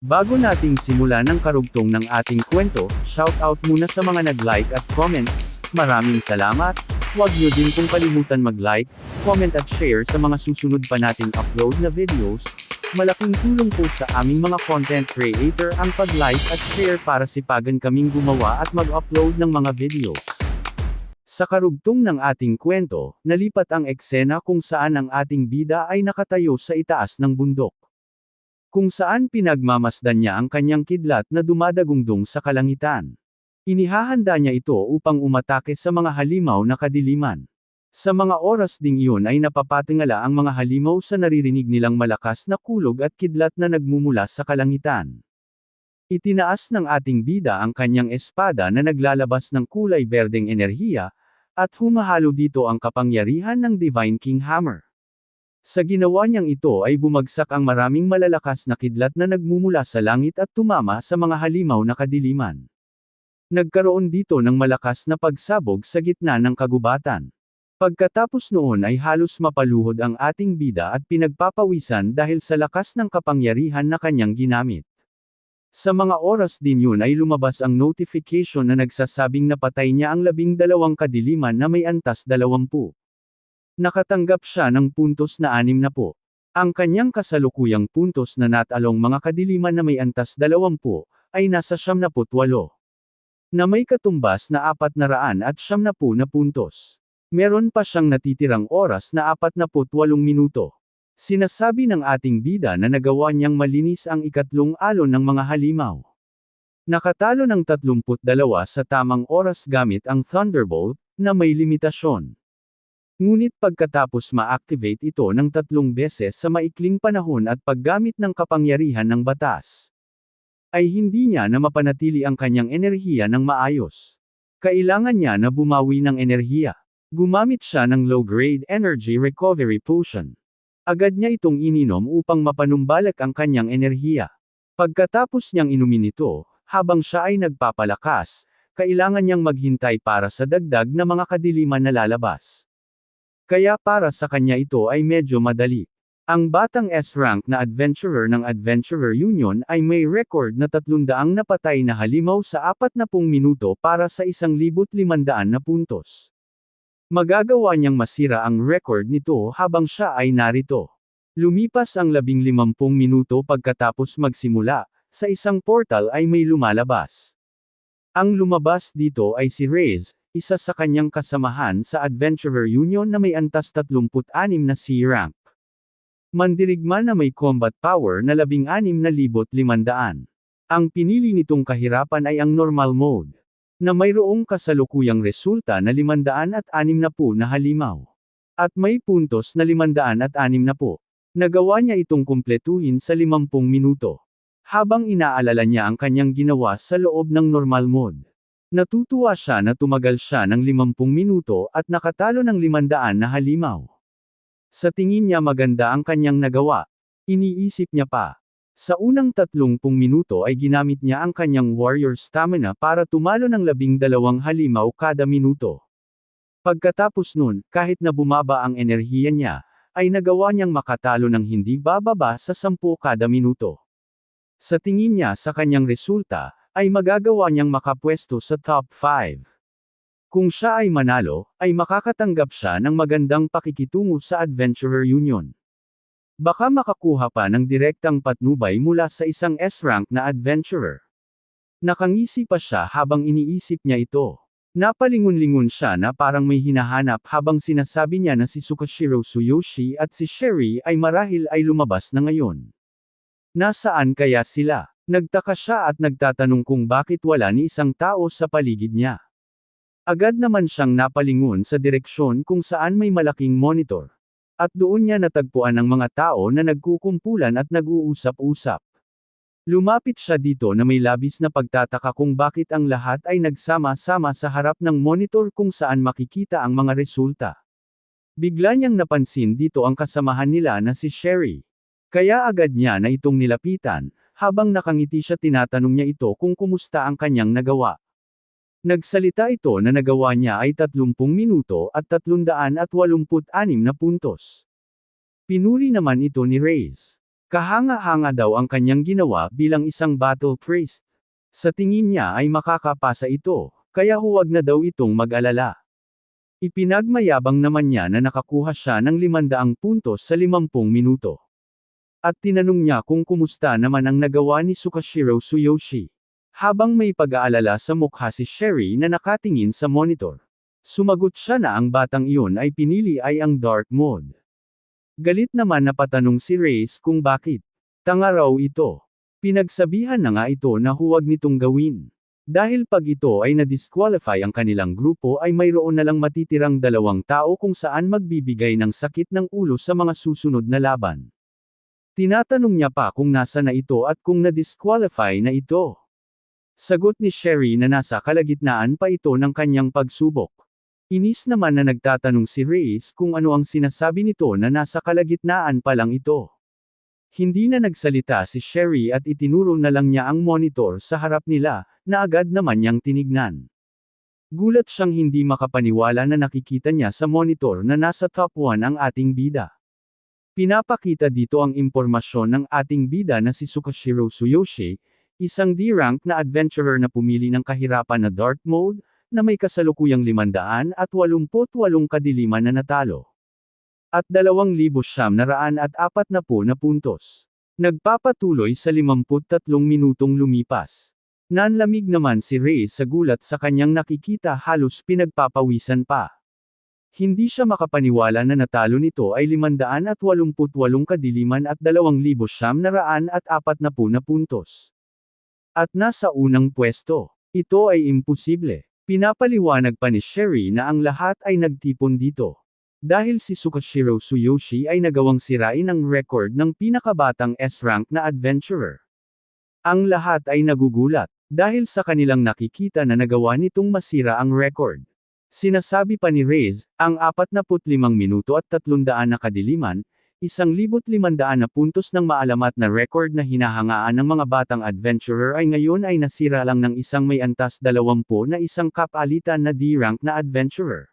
Bago nating simulan ang karugtong ng ating kwento, shoutout muna sa mga nag-like at comment. Maraming salamat. Huwag niyo din pong kalimutan mag-like, comment at share sa mga susunod pa nating upload na videos. Malaking tulong po sa aming mga content creator ang pag-like at share para sipagan kaming gumawa at mag-upload ng mga videos. Sa karugtong ng ating kwento, nalipat ang eksena kung saan ang ating bida ay nakatayo sa itaas ng bundok. Kung saan pinagmamasdan niya ang kanyang kidlat na dumadagungdong sa kalangitan. Inihahanda niya ito upang umatake sa mga halimaw na kadiliman. Sa mga oras ding iyon ay napapatingala ang mga halimaw sa naririnig nilang malakas na kulog at kidlat na nagmumula sa kalangitan. Itinaas ng ating bida ang kanyang espada na naglalabas ng kulay berdeng enerhiya, at humahalo dito ang kapangyarihan ng Divine King Hammer. Sa ginawa niyang ito ay bumagsak ang maraming malalakas na kidlat na nagmumula sa langit at tumama sa mga halimaw na kadiliman. Nagkaroon dito ng malakas na pagsabog sa gitna ng kagubatan. Pagkatapos noon ay halos mapaluhod ang ating bida at pinagpapawisan dahil sa lakas ng kapangyarihan na kanyang ginamit. Sa mga oras din yun ay lumabas ang notification na nagsasabing napatay niya ang labing dalawang kadiliman na may antas dalawampu. Nakatanggap siya ng puntos na anim na po. Ang kanyang kasalukuyang puntos na natalong mga kadiliman na may antas dalawampu, ay nasa siyam na putwalo. Na may katumbas na apat na raan at siyam na po na puntos. Meron pa siyang natitirang oras na apat na putwalong minuto. Sinasabi ng ating bida na nagawa niyang malinis ang ikatlong alon ng mga halimaw. Nakatalo ng 32 sa tamang oras gamit ang Thunderbolt, na may limitasyon. Ngunit pagkatapos ma-activate ito ng tatlong beses sa maikling panahon at paggamit ng kapangyarihan ng batas, ay hindi niya na mapanatili ang kanyang enerhiya ng maayos. Kailangan niya na bumawi ng enerhiya. Gumamit siya ng low-grade energy recovery potion. Agad niya itong ininom upang mapanumbalik ang kanyang enerhiya. Pagkatapos niyang inumin ito, habang siya ay nagpapalakas, kailangan niyang maghintay para sa dagdag na mga kadiliman na lalabas. Kaya para sa kanya ito ay medyo madali. Ang batang S-rank na adventurer ng Adventurer Union ay may record na 300 napatay na halimaw sa 40 minuto para sa 1,500 na puntos. Magagawa niyang masira ang record nito habang siya ay narito. Lumipas ang 15 minuto pagkatapos magsimula, sa isang portal ay may lumalabas. Ang lumabas dito ay si Reyes, isa sa kanyang kasamahan sa Adventurer Union na may antas 36 na C-rank. Mandirigma na may combat power na 16,500. Ang pinili nitong kahirapan ay ang normal mode, na mayroong kasalukuyang resulta na 560 na halimaw. At may puntos na 560. Nagawa niya itong kumpletuhin sa 50 minuto. Habang inaalala niya ang kanyang ginawa sa loob ng normal mode. Natutuwa siya na tumagal siya ng 50 minuto at nakatalo ng 500 na halimaw. Sa tingin niya maganda ang kanyang nagawa. Iniisip niya pa. Sa unang 30 minuto ay ginamit niya ang kanyang warrior stamina para tumalo ng labing dalawang halimaw kada minuto. Pagkatapos nun, kahit na bumaba ang enerhiya niya, ay nagawa niyang makatalo ng hindi bababa sa 10 kada minuto. Sa tingin niya sa kanyang resulta, ay magagawa niyang makapwesto sa top 5. Kung siya ay manalo, ay makakatanggap siya ng magandang pakikitungo sa Adventurer Union. Baka makakuha pa ng direktang patnubay mula sa isang S-rank na adventurer. Nakangisi pa siya habang iniisip niya ito. Napalingon-lingon siya na parang may hinahanap habang sinasabi niya na si Sukashiro Tsuyoshi at si Sherry ay marahil ay lumabas na ngayon. Nasaan kaya sila? Nagtaka siya at nagtatanong kung bakit wala ni isang tao sa paligid niya. Agad naman siyang napalingon sa direksyon kung saan may malaking monitor. At doon niya natagpuan ang mga tao na nagkukumpulan at nag-uusap-usap. Lumapit siya dito na may labis na pagtataka kung bakit ang lahat ay nagsama-sama sa harap ng monitor kung saan makikita ang mga resulta. Bigla niyang napansin dito ang kasamahan nila na si Sherry. Kaya agad niya na itong nilapitan, habang nakangiti siya tinatanong niya ito kung kumusta ang kanyang nagawa. Nagsalita ito na nagawa niya ay 30 minuto at 386 na puntos. Pinuri naman ito ni Reyes. Kahanga-hanga daw ang kanyang ginawa bilang isang battle priest. Sa tingin niya ay makakapasa ito, kaya huwag na daw itong mag-alala. Ipinagmayabang naman niya na nakakuha siya ng 500 puntos sa 50 minuto. At tinanong niya kung kumusta naman ang nagawa ni Sukashiro Tsuyoshi. Habang may pag-aalala sa mukha si Sherry na nakatingin sa monitor. Sumagot siya na ang batang iyon ay pinili ay ang dark mode. Galit naman na patanong si Reyes kung bakit. Tanga raw ito. Pinagsabihan na nga ito na huwag nitong gawin. Dahil pag ito ay na-disqualify ang kanilang grupo ay mayroon na lang matitirang dalawang tao kung saan magbibigay ng sakit ng ulo sa mga susunod na laban. Tinatanong niya pa kung nasa na ito at kung na-disqualify na ito. Sagot ni Sherry na nasa kalagitnaan pa ito ng kanyang pagsubok. Inis naman na nagtatanong si Reyes kung ano ang sinasabi nito na nasa kalagitnaan pa lang ito. Hindi na nagsalita si Sherry at itinuro na lang niya ang monitor sa harap nila, na agad naman niyang tinignan. Gulat siyang hindi makapaniwala na nakikita niya sa monitor na nasa top 1 ang ating bida. Pinapakita dito ang impormasyon ng ating bida na si Sukashiro Tsuyoshi, isang D-rank na adventurer na pumili ng kahirapan na dark mode, na may kasalukuyang 588 kadiliman na natalo. At 2,940 na puntos. Nagpapatuloy sa 53 minutong lumipas. Nanlamig naman si Ray sa gulat sa kanyang nakikita halos pinagpapawisan pa. Hindi siya makapaniwala na natalo nito ay 588 kadiliman at 2,940 na puntos. At nasa unang pwesto. Ito ay imposible. Pinapaliwanag pa ni Sherry na ang lahat ay nagtipon dito. Dahil si Sukashiro Tsuyoshi ay nagawang sirain ang record ng pinakabatang S-rank na adventurer. Ang lahat ay nagugulat, dahil sa kanilang nakikita na nagawa nitong masira ang record. Sinasabi pa ni Reyes, ang 45 minuto at 300 na kadiliman, 1,500 na puntos ng maalamat na record na hinahangaan ng mga batang adventurer ay ngayon ay nasira lang ng isang may antas 20 na isang kapalitan na D-rank na adventurer.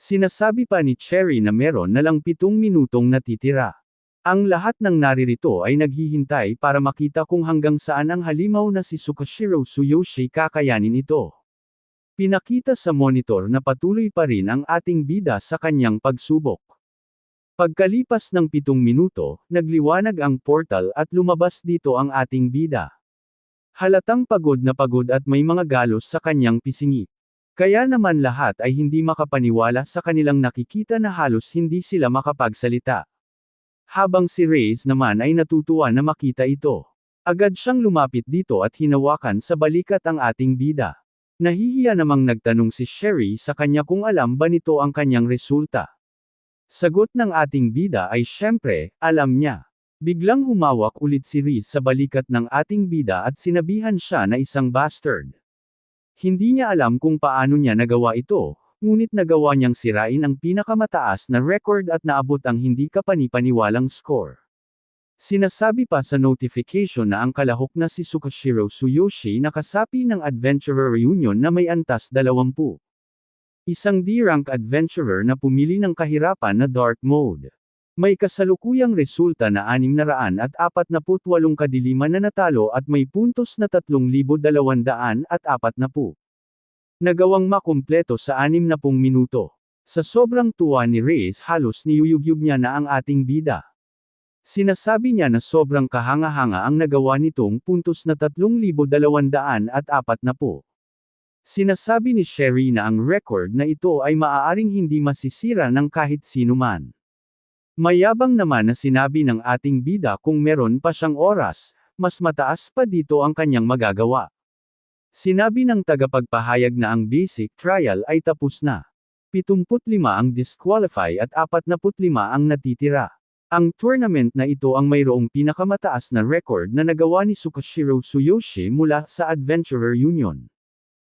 Sinasabi pa ni Cherry na meron na lang 7 minutong natitira. Ang lahat ng naririto ay naghihintay para makita kung hanggang saan ang halimaw na si Sukashiro Tsuyoshi kakayanin ito. Pinakita sa monitor na patuloy pa rin ang ating bida sa kanyang pagsubok. Pagkalipas ng pitong minuto, nagliwanag ang portal at lumabas dito ang ating bida. Halatang pagod na pagod at may mga galos sa kanyang pisingi. Kaya naman lahat ay hindi makapaniwala sa kanilang nakikita na halos hindi sila makapagsalita. Habang si Reyes naman ay natutuwa na makita ito. Agad siyang lumapit dito at hinawakan sa balikat ang ating bida. Nahihiya namang nagtanong si Sherry sa kanya kung alam ba nito ang kanyang resulta. Sagot ng ating bida ay syempre, alam niya. Biglang humawak ulit si Reese sa balikat ng ating bida at sinabihan siya na isang bastard. Hindi niya alam kung paano niya nagawa ito, ngunit nagawa niyang sirain ang pinakamataas na record at naabot ang hindi kapanipaniwalang score. Sinasabi pa sa notification na ang kalahok na si Sukashiro Tsuyoshi nakasapi ng Adventurer Reunion na may antas 20. Isang D-rank adventurer na pumili ng kahirapan na dark mode. May kasalukuyang resulta na 648 kadiliman na natalo at may puntos na 3,240. Nagawang makumpleto sa 60 minuto. Sa sobrang tuwa ni Reyes halos niyuyugyug niya na ang ating bida. Sinasabi niya na sobrang kahanga-hanga ang nagawa nitong puntos na 3,240. Sinasabi ni Sherry na ang record na ito ay maaaring hindi masisira ng kahit sino man. Mayabang naman na sinabi ng ating bida kung meron pa siyang oras, mas mataas pa dito ang kanyang magagawa. Sinabi ng tagapagpahayag na ang basic trial ay tapos na. 75 ang disqualify at 45 ang natitira. Ang tournament na ito ang mayroong pinakamataas na record na nagawa ni Sukashiro Tsuyoshi mula sa Adventurer Union.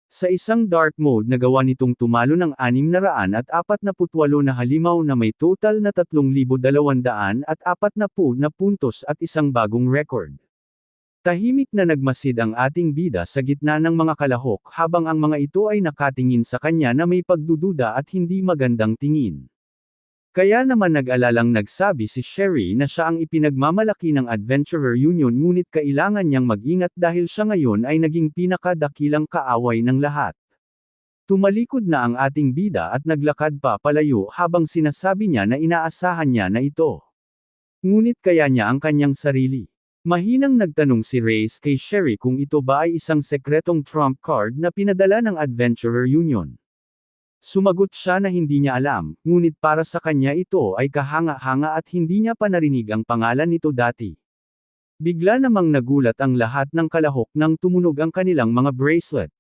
Sa isang dark mode nagawa nitong tumalo ng 648 na halimaw na may total na 3,240 na puntos at isang bagong record. Tahimik na nagmasid ang ating bida sa gitna ng mga kalahok habang ang mga ito ay nakatingin sa kanya na may pagdududa at hindi magandang tingin. Kaya naman nag-alalang nagsabi si Sherry na siya ang ipinagmamalaki ng Adventurer Union ngunit kailangan niyang mag-ingat dahil siya ngayon ay naging pinakadakilang kaaway ng lahat. Tumalikod na ang ating bida at naglakad pa palayo habang sinasabi niya na inaasahan niya na ito. Ngunit kaya niya ang kanyang sarili. Mahinang nagtanong si Reyes kay Sherry kung ito ba ay isang sekretong trump card na pinadala ng Adventurer Union. Sumagot siya na hindi niya alam, ngunit para sa kanya ito ay kahanga-hanga at hindi niya pa narinig ang pangalan nito dati. Bigla namang nagulat ang lahat ng kalahok nang tumunog ang kanilang mga bracelet.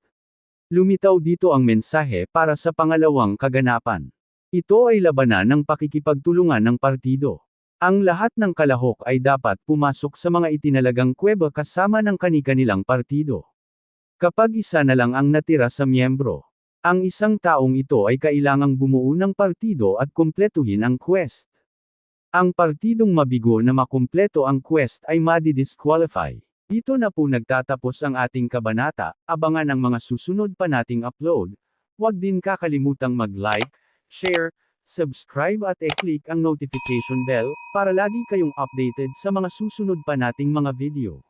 Lumitaw dito ang mensahe para sa pangalawang kaganapan. Ito ay labanan ng pakikipagtulungan ng partido. Ang lahat ng kalahok ay dapat pumasok sa mga itinalagang kuweba kasama ng kani-kanilang partido. Kapag isa na lang ang natira sa miyembro, ang isang taong ito ay kailangang bumuo ng partido at kumpletuhin ang quest. Ang partidong mabigo na makumpleto ang quest ay madi-disqualify. Dito na po nagtatapos ang ating kabanata, abangan ang mga susunod pa nating upload. Huwag din kakalimutang mag-like, share, subscribe at e-click ang notification bell, para lagi kayong updated sa mga susunod pa nating mga video.